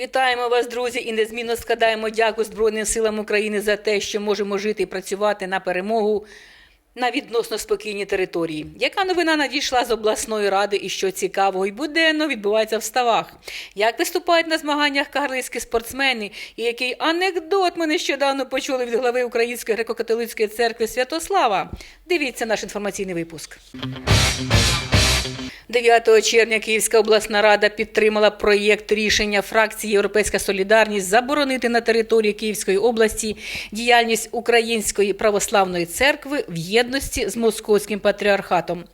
Вітаємо вас, друзі, і незмінно складаємо дяку Збройним силам України за те, що можемо жити і працювати на перемогу на відносно спокійній території. Яка новина надійшла з обласної ради і що цікавого і буденно відбувається в ставах? Як виступають на змаганнях кагарлицькі спортсмени? І який анекдот ми нещодавно почули від глави Української греко-католицької церкви Святослава? Дивіться наш інформаційний випуск. 9 червня Київська обласна рада підтримала проєкт рішення фракції Європейська Солідарність заборонити на території Київської області діяльність Української православної церкви в єдності з Московським патріархатом.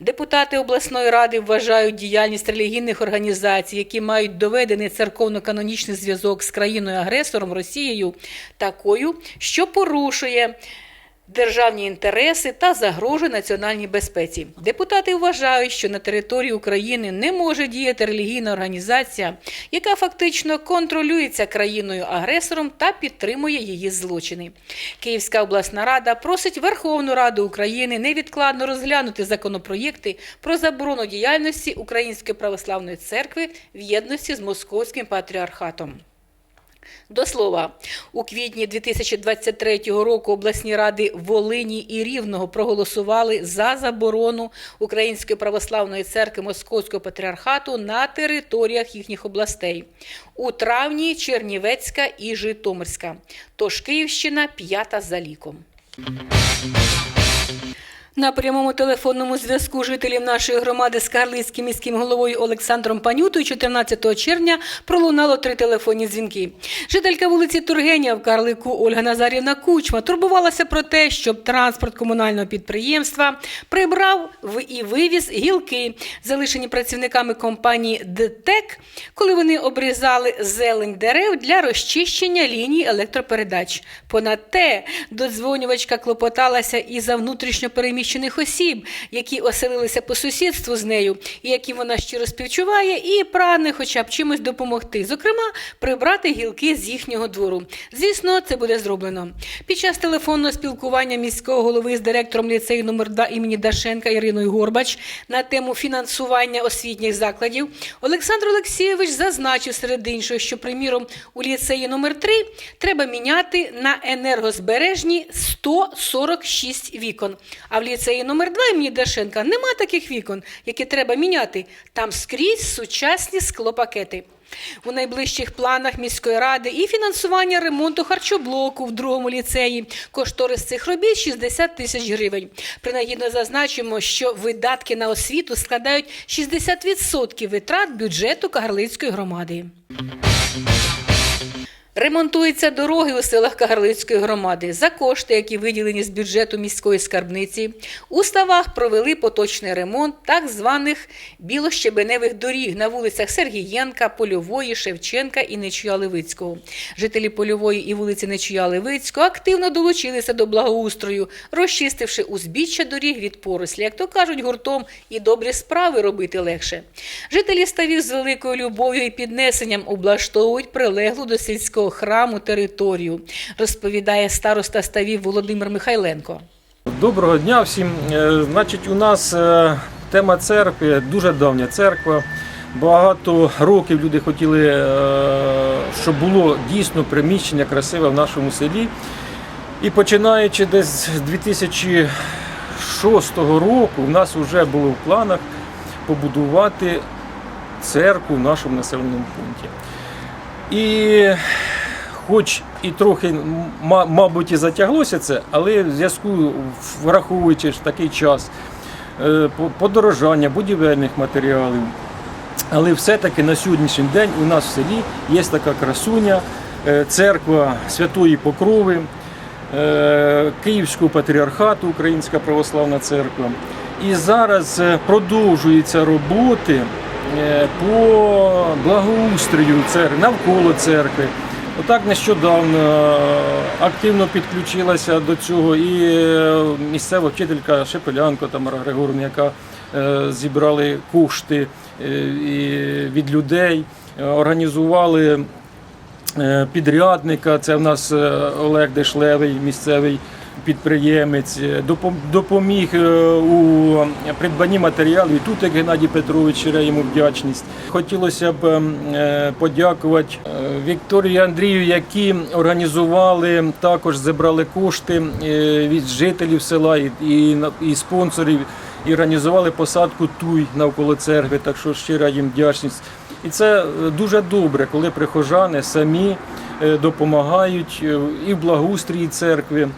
Депутати обласної ради вважають діяльність релігійних організацій, які мають доведений церковно-канонічний зв'язок з країною-агресором Росією, такою, що порушує державні інтереси та загрожує національній безпеці. Депутати вважають, що на території України не може діяти релігійна організація, яка фактично контролюється країною-агресором та підтримує її злочини. Київська обласна рада просить Верховну Раду України невідкладно розглянути законопроєкти про заборону діяльності Української православної церкви в єдності з Московським патріархатом. До слова, у квітні 2023 року обласні ради Волині і Рівного проголосували за заборону Української православної церкви Московського патріархату на територіях їхніх областей. У травні Чернівецька і Житомирська. Тож Київщина п'ята за ліком. На прямому телефонному зв'язку жителів нашої громади з Карлицьким міським головою Олександром Панютою 14 червня пролунало три телефонні дзвінки. Жителька вулиці Тургенія в Карлику Ольга Назарівна Кучма турбувалася про те, щоб транспорт комунального підприємства прибрав і вивіз гілки, залишені працівниками компанії ДТЕК, коли вони обрізали зелень дерев для розчищення ліній електропередач. Понад те, додзвонювачка клопоталася і за внутрішньо переміщених осіб, які оселилися по сусідству з нею, і яким вона щиро співчуває, і прагне хоча б чимось допомогти. Зокрема, прибрати гілки з їхнього двору. Звісно, це буде зроблено. Під час телефонного спілкування міського голови з директором ліцею номер 2 імені Дашенка Іриною Горбач на тему фінансування освітніх закладів Олександр Олексійович зазначив серед іншого, що, приміром, у ліцеї номер 3 треба міняти на енергозбережні 146 вікон. А в ліцеї номер 2 імені Дашенка нема таких вікон, які треба міняти. Там скрізь сучасні склопакети. У найближчих планах міської ради і фінансування ремонту харчоблоку в другому ліцеї. Кошторис цих робіт 60 тисяч гривень. Принагідно зазначимо, що видатки на освіту складають 60% витрат бюджету Кагарлицької громади. Ремонтуються дороги у селах Кагарлицької громади. За кошти, які виділені з бюджету міської скарбниці, у ставах провели поточний ремонт так званих білощебеневих доріг на вулицях Сергієнка, Польової, Шевченка і Нечуя Левицького. Жителі Польової і вулиці Нечуя Левицького активно долучилися до благоустрою, розчистивши узбіччя доріг від порослі. Як то кажуть, гуртом і добрі справи робити легше. Жителі ставів з великою любов'ю і піднесенням облаштовують прилеглу до сільського храму територію, розповідає староста ставів Володимир Михайленко. Доброго дня всім. Е, Значить, у нас е, тема церкви дуже давня церква. Багато років люди хотіли, е, щоб було дійсно приміщення красиве в нашому селі. І починаючи десь з 2006 року, у нас вже було в планах побудувати церкву в нашому населеному пункті. І хоч і трохи, мабуть, і затяглося це, але в зв'язку, враховуючи такий час е, подорожання будівельних матеріалів. Але все-таки на сьогоднішній день у нас в селі є така красуня, е, церква Святої Покрови, е, Київського патріархату, Українська православна церква. І зараз продовжуються роботи по благоустрою церкви, навколо церкви. Отак нещодавно е, активно підключилася до цього і е, місцева вчителька Шепелянко Тамара Григорівна, яка е, зібрали кошти від людей, організували підрядника. Це в нас Олег Дешлевий, місцевий підприємець, е, допоміг е, у придбанні матеріалів. І тут як Геннадій Петрович щира йому вдячність. Хотілося б ем, е, подякувати е, Вікторії Андрію, які організували також зібрали кошти е, від жителів села і, і, спонсорів. І організували посадку туй навколо церкви, так що щира їм вдячність. І це е, дуже добре, коли прихожани самі е, допомагають е, і в благоустрії церкви,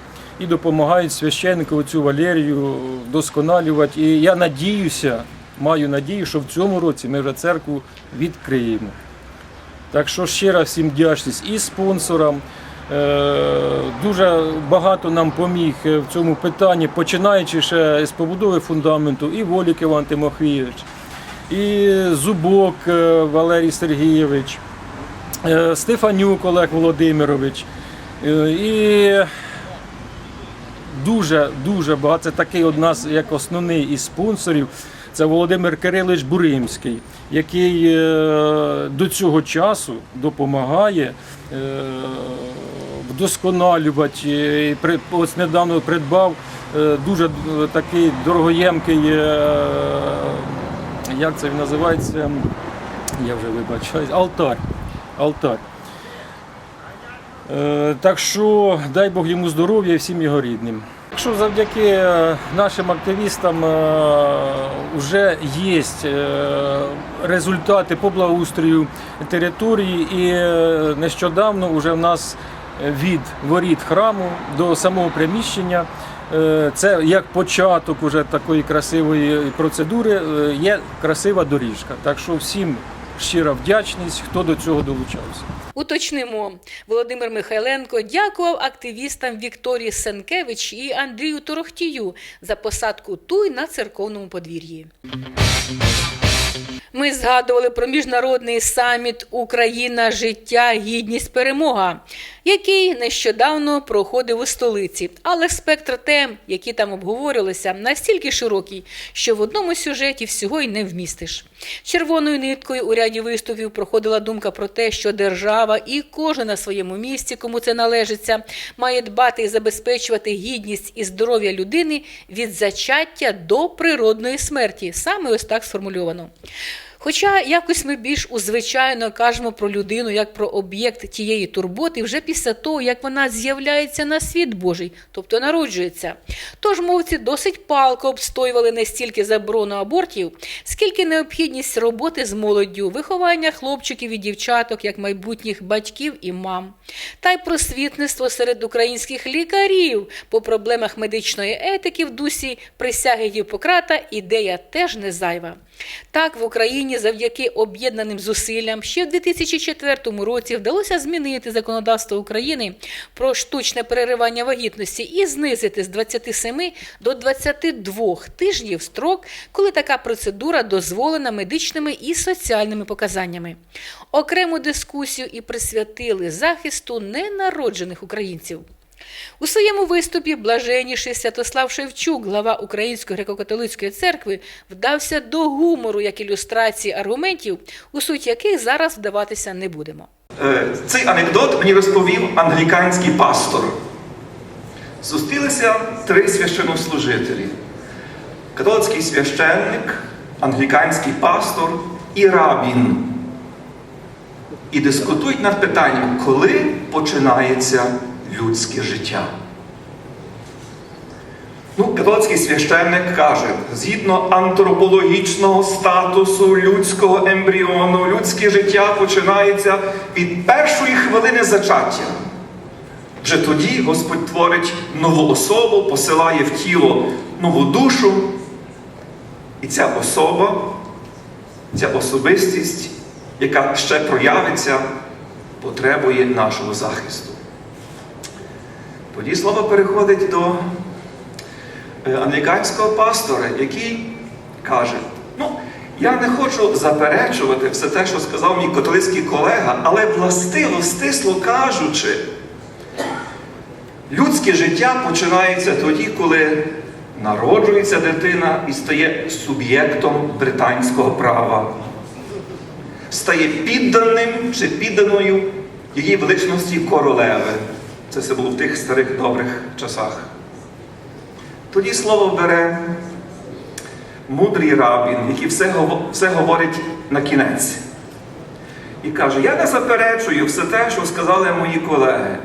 і допомагають священнику цю Валерію вдосконалювати. І я надіюся, маю надію, що в цьому році ми вже церкву відкриємо. Так що ще раз всім вдячність і спонсорам. Е, Дуже багато нам поміг в цьому питанні, починаючи ще з побудови фундаменту, і Волік Іван Тимофійович, і Зубок е, Валерій Сергійович, е, Стефанюк Олег Володимирович. І дуже дуже багато. Це такий од нас як основний із спонсорів. Це Володимир Кирилович Буримський, який е, до цього часу допомагає е, вдосконалювати. е, і Ось недавно придбав дуже такий дорогоємкий, як це він називається? Я вже вибачаюсь, алтар. Алтар. Е, Так що дай Бог йому здоров'я і всім його рідним. Якщо завдяки е, нашим активістам вже є результати по благоустрою території, і е, нещодавно вже в нас від воріт храму до самого приміщення. е, Це як початок уже такої красивої процедури, е, є красива доріжка. Так що всім щира вдячність, хто до цього долучався. Уточнимо, Володимир Михайленко дякував активістам Вікторії Сенкевич і Андрію Торохтію за посадку туй на церковному подвір'ї. Ми згадували про міжнародний саміт Україна, життя, гідність, перемога, який нещодавно проходив у столиці. Але спектр тем, які там обговорювалися, настільки широкий, що в одному сюжеті всього й не вмістиш. Червоною ниткою у ряді виступів проходила думка про те, що держава і кожен на своєму місці, кому це належиться, має дбати і забезпечувати гідність і здоров'я людини від зачаття до природної смерті. Саме ось так сформульовано. Хоча якось ми більш узвичайно кажемо про людину як про об'єкт тієї турботи вже після того, як вона з'являється на світ Божий, тобто народжується. Тож мовці досить палко обстоювали не стільки заборону абортів, скільки необхідність роботи з молоддю, виховання хлопчиків і дівчаток як майбутніх батьків і мам, та й просвітництво серед українських лікарів по проблемах медичної етики в дусі присяги Гіппократа ідея теж не зайва. Так, в Україні завдяки об'єднаним зусиллям ще в 2004 році вдалося змінити законодавство України про штучне переривання вагітності і знизити з 27 до 22 тижнів строк, коли така процедура дозволена медичними і соціальними показаннями. Окрему дискусію і присвятили захисту ненароджених українців. У своєму виступі блаженніший Святослав Шевчук, глава Української греко-католицької церкви, вдався до гумору як ілюстрації аргументів, у суть яких зараз вдаватися не будемо. Е, Цей анекдот мені розповів англіканський пастор. Зустрілися три священнослужителі: католицький священник, англіканський пастор і рабін. І дискутують над питанням, коли починається людське життя. Католицький священник каже, згідно антропологічного статусу людського ембріону, людське життя починається від першої хвилини зачаття. Вже тоді Господь творить нову особу, посилає в тіло нову душу. І ця особа, ця особистість, яка ще проявиться, потребує нашого захисту. Тоді слово переходить до англіканського пастора, який каже: ну, я не хочу заперечувати все те, що сказав мій католицький колега, але властиво, стисло кажучи, людське життя починається тоді, коли народжується дитина і стає суб'єктом британського права, стає підданим чи підданою її величності королеви. Це все було в тих старих добрих часах. Тоді слово бере мудрий рабін, який все, все говорить на кінець. І каже: Я не заперечую все те, що сказали мої колеги.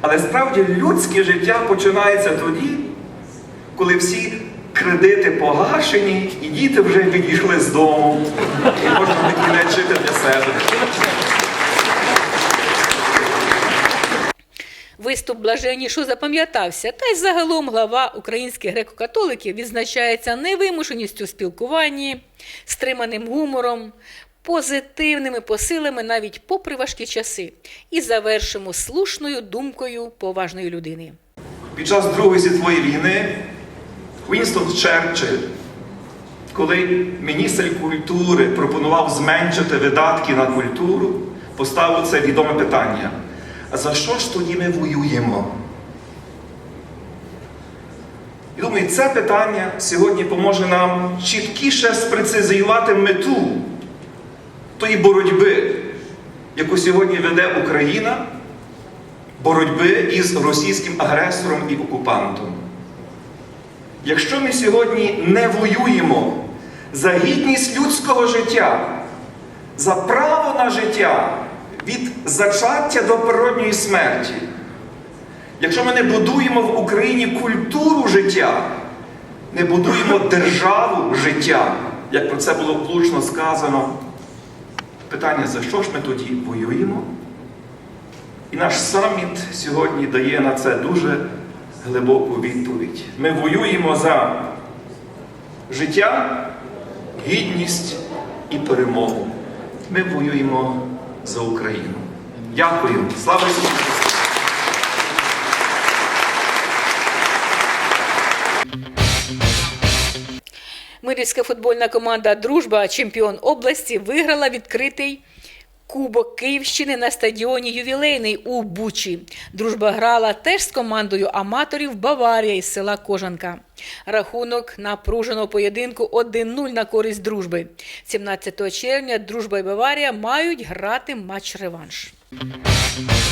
Але справді людське життя починається тоді, коли всі кредити погашені, і діти вже відійшли з дому, і можна на кінець жити для себе. Виступ блаженнішого запам'ятався, та й загалом глава українських греко-католиків відзначається невимушеністю у спілкуванні, стриманим гумором, позитивними посилами навіть попри важкі часи. І завершимо слушною думкою поважної людини. Під час Другої світової війни Вінстон Черчилль, коли міністр культури пропонував зменшити видатки на культуру, поставив це відоме питання. За що ж тоді ми воюємо? І думаю, це питання сьогодні поможе нам чіткіше спрецизувати мету тої боротьби, яку сьогодні веде Україна боротьби із російським агресором і окупантом. Якщо ми сьогодні не воюємо за гідність людського життя, за право на життя від зачаття до природньої смерті, якщо ми не будуємо в Україні культуру життя, не будуємо державу життя, як про це було влучно сказано, питання, за що ж ми тоді воюємо? І наш саміт сьогодні дає на це дуже глибоку відповідь. Ми воюємо за життя, гідність і перемогу. Ми воюємо за Україну. Дякую. Слава Ісусу! Мирівська футбольна команда Дружба, чемпіон області, виграла відкритий Кубок Київщини на стадіоні Ювілейний у Бучі. Дружба грала теж з командою аматорів Баварія із села Кожанка. Рахунок напруженого поєдинку 1-0 на користь дружби. 17 червня дружба і Баварія мають грати матч-реванш. А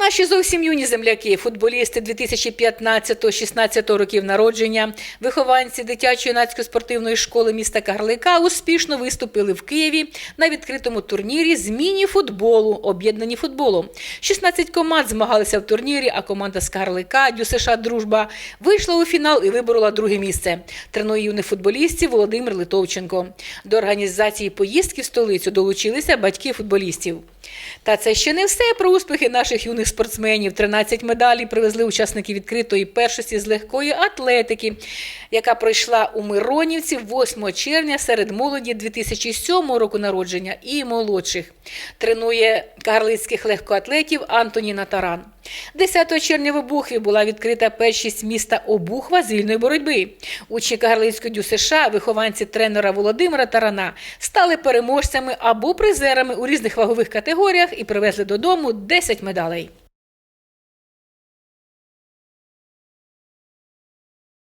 наші зовсім юні земляки, футболісти 2015-16 років народження, вихованці дитячо-юнацької спортивної школи міста Карлика успішно виступили в Києві на відкритому турнірі з міні-футболу, об'єднані футболом. 16 команд змагалися в турнірі, а команда з Карлика, ДЮСШ Дружба, вийшла у фінал і виборола друге місце. Тренує юних футболістів Володимир Литовченко. До організації поїздки в столицю долучилися батьки футболістів. Та це ще не все про успіхи наших юних спортсменів. 13 медалей привезли учасники відкритої першості з легкої атлетики, яка пройшла у Миронівці 8 червня серед молоді 2007 року народження і молодших. Тренує карлицьких легкоатлетів Антоніна Таран. 10 червня в Обухві була відкрита першість міста Обухва з вільної боротьби. Учні Карлицької дю США, вихованці тренера Володимира Тарана, стали переможцями або призерами у різних вагових категоріях і привезли додому 10 медалей.